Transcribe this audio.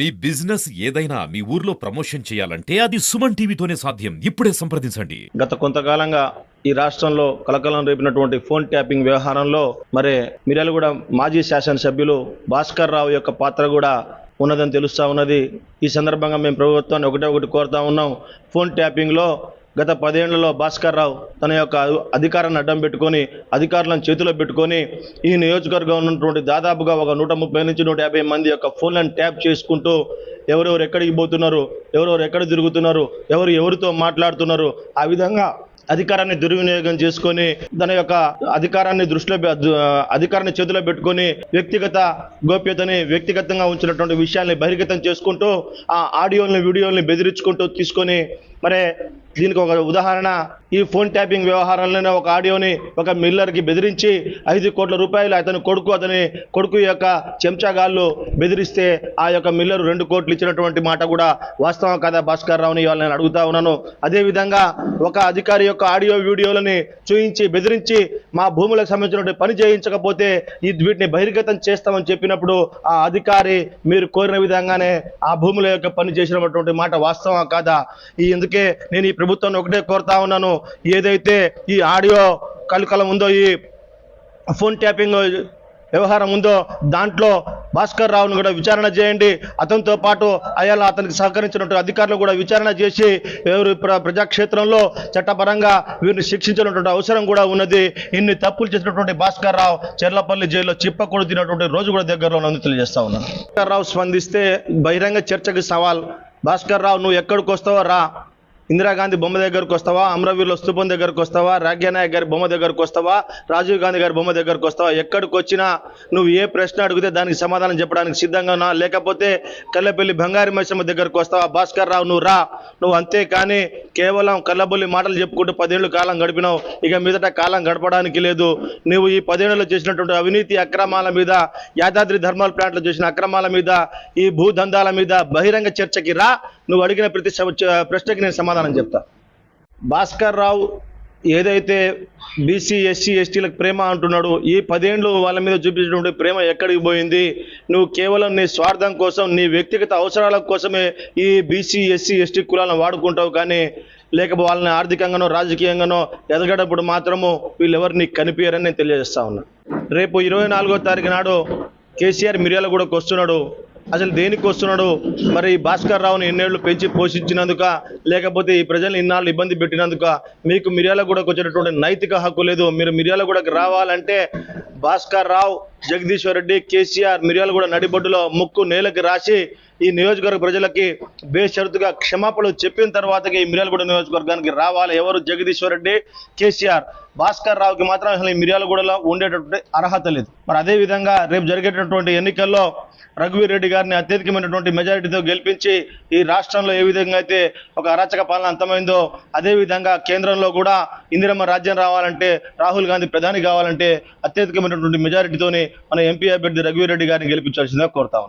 మీ business ఏదైనా మీ ఊర్లో promotion చేయాలంటే అది సుమన్ టీవీతోనే సాధ్యం. ఇప్పుడే సంప్రదించండి. గత కొంతకాలంగా ఈ రాష్ట్రంలో కలకలం రేపినటువంటి ఫోన్ ట్యాపింగ్ వ్యవహారంలో మరి మిర్యాలగూడ మాజీ శాసనసభ్యులు భాస్కర్ రావు యొక్క పాత్ర కూడా ఉన్నదని తెలుస్తా ఉన్నది. ఈ సందర్భంగా మేము ప్రభుత్వాన్ని ఒకటే ఒకటి కోరుతా ఉన్నాం. ఫోన్ ట్యాపింగ్లో గత పదేళ్ళలో భాస్కర్ రావు తన యొక్క అధికారాన్ని అడ్డం పెట్టుకొని అధికారులను చేతిలో పెట్టుకొని ఈ నియోజకవర్గం ఉన్నటువంటి దాదాపుగా ఒక నూట ముప్పై నుంచి నూట యాభై మంది యొక్క ఫోన్లను ట్యాప్ చేసుకుంటూ ఎవరెవరు ఎక్కడికి పోతున్నారు ఎవరెవరు ఎక్కడ తిరుగుతున్నారు ఎవరు ఎవరితో మాట్లాడుతున్నారు ఆ విధంగా అధికారాన్ని దుర్వినియోగం చేసుకొని తన యొక్క అధికారాన్ని దృష్టిలో అధికారాన్ని చేతిలో పెట్టుకొని వ్యక్తిగత గోప్యతని వ్యక్తిగతంగా ఉంచినటువంటి విషయాల్ని బహిర్గతం చేసుకుంటూ ఆ ఆడియోల్ని వీడియోల్ని బెదిరించుకుంటూ తీసుకొని మరి దీనికి ఒక ఉదాహరణ ఈ ఫోన్ ట్యాపింగ్ వ్యవహారంలోనే ఒక ఆడియోని ఒక మిల్లర్కి బెదిరించి ఐదు కోట్ల రూపాయలు అతని కొడుకు అతని కొడుకు యొక్క చెంచాగాళ్ళు బెదిరిస్తే ఆ యొక్క మిల్లర్ రెండు కోట్లు ఇచ్చినటువంటి మాట కూడా వాస్తవం కదా భాస్కర్ రావుని? ఇవాళ నేను అడుగుతా ఉన్నాను. అదేవిధంగా ఒక అధికారి యొక్క ఆడియో వీడియోలని చూయించి బెదిరించి మా భూములకు సంబంధించినటువంటి పని చేయించకపోతే ఈ వీటిని బహిర్గతం చేస్తామని చెప్పినప్పుడు ఆ అధికారి మీరు కోరిన విధంగానే ఆ భూముల యొక్క పని చేసినటువంటి మాట వాస్తవం కాదా? ఈ అందుకే నేను ఈ ప్రభుత్వాన్ని ఒకటే కోరుతా ఉన్నాను. ఏదైతే ఈ ఆడియో కలకలం ఉందో ఈ ఫోన్ ట్యాపింగ్ వ్యవహారం ఉందో దాంట్లో భాస్కర్ రావును కూడా విచారణ చేయండి. అతనితో పాటు అయాల అతనికి సహకరించినటువంటి అధికారులు కూడా విచారణ చేసి ఎవరు ప్ర ప్రజాక్షేత్రంలో చట్టపరంగా వీరిని శిక్షించినటువంటి అవసరం కూడా ఉన్నది. ఇన్ని తప్పులు చేసినటువంటి భాస్కర్ రావు చెర్లపల్లి జైల్లో చిప్పకూడు తినటువంటి రోజు కూడా దగ్గరలో ఉన్నది తెలియజేస్తా ఉన్నాను. భాస్కర్ రావు స్పందిస్తే బహిరంగ చర్చకి సవాల్. భాస్కర్ రావు నువ్వు ఎక్కడికి వస్తావో రా. ఇందిరాగాంధీ బొమ్మ దగ్గరకు వస్తావా? అమరవీరుల స్థూపం దగ్గరకు వస్తావా? రాజ్యానాయక్ గారి బొమ్మ దగ్గరకు వస్తావా? రాజీవ్ గాంధీ గారి బొమ్మ దగ్గరకు వస్తావా? ఎక్కడికి వచ్చినా నువ్వు ఏ ప్రశ్న అడిగితే దానికి సమాధానం చెప్పడానికి సిద్ధంగా ఉన్నా. లేకపోతే కల్లెపల్లి బంగారు మైసమ్మ దగ్గరకు వస్తావా? భాస్కర్ రావు నువ్వు రా. నువ్వు అంతేకాని కేవలం కళ్ళబొల్లి మాటలు చెప్పుకుంటూ పదేళ్ళు కాలం గడిపినావు. ఇక మీదట కాలం గడపడానికి లేదు. నువ్వు ఈ పదేళ్ళలో చేసినటువంటి అవినీతి అక్రమాల మీద యాదాద్రి ధర్మాల ప్లాంట్లు చేసిన అక్రమాల మీద ఈ భూదందాల మీద బహిరంగ చర్చకి రా. నువ్వు అడిగిన ప్రతి ప్రశ్నకి నేను సమాధానం చెప్తా. భాస్కర్ రావు ఏదైతే బీసీ ఎస్సీ ఎస్టీలకు ప్రేమ అంటున్నాడు ఈ పదేండ్లు వాళ్ళ మీద చూపించినటువంటి ప్రేమ ఎక్కడికి పోయింది? నువ్వు కేవలం నీ స్వార్థం కోసం నీ వ్యక్తిగత అవసరాల కోసమే ఈ బీసీ ఎస్సీ ఎస్టీ కులాలను వాడుకుంటావు కానీ లేకపోతే వాళ్ళని ఆర్థికంగానో రాజకీయంగానో ఎదగడప్పుడు మాత్రము వీళ్ళెవరిని కనిపించారని నేను తెలియజేస్తా ఉన్నా. రేపు ఇరవై నాలుగో తారీఖు నాడు కేసీఆర్ మిర్యాలగూడకు వస్తున్నాడు. అసలు దేనికి వస్తున్నాడు? మరి ఈ భాస్కర్ రావుని ఎన్నేళ్ళు పెంచి పోషించినందుక లేకపోతే ఈ ప్రజల్ని ఇన్నాళ్ళు ఇబ్బంది పెట్టినందుక మీకు మిర్యాలగూడకు వచ్చేటటువంటి నైతిక హక్కు లేదు. మీరు మిర్యాలగూడకు రావాలంటే భాస్కర్ రావు జగదీశ్వర్ రెడ్డి కేసీఆర్ మిర్యాలగూడ నడిబొడ్డులో ముక్కు నేలకి రాసి ఈ నియోజకవర్గ ప్రజలకి బేషరతుగా క్షమాపణలు చెప్పిన తర్వాతకి ఈ మిర్యాలగూడ నియోజకవర్గానికి రావాలి. ఎవరు? జగదీశ్వర్ రెడ్డి కేసీఆర్. భాస్కర్ రావుకి మాత్రం అసలు ఈ మిర్యాలగూడలో ఉండేటటువంటి అర్హత లేదు. మరి అదే విధంగా రేపు జరిగేటటువంటి ఎన్నికల్లో రఘువీర్ రెడ్డి గారిని అత్యధికమైనటువంటి మెజారిటీతో గెలిపించి ఈ రాష్ట్రంలో ఏ విధంగా అయితే ఒక అరాచక పాలన అంతమైందో అదేవిధంగా కేంద్రంలో కూడా ఇందిరమ్మ రాజ్యం రావాలంటే రాహుల్ గాంధీ ప్రధాని కావాలంటే అత్యధికమైనటువంటి మెజారిటీతోని మన ఎంపీ అభ్యర్థి రఘువీరెడ్డి గారిని గెలిపించాల్సిందిగా కోరుతా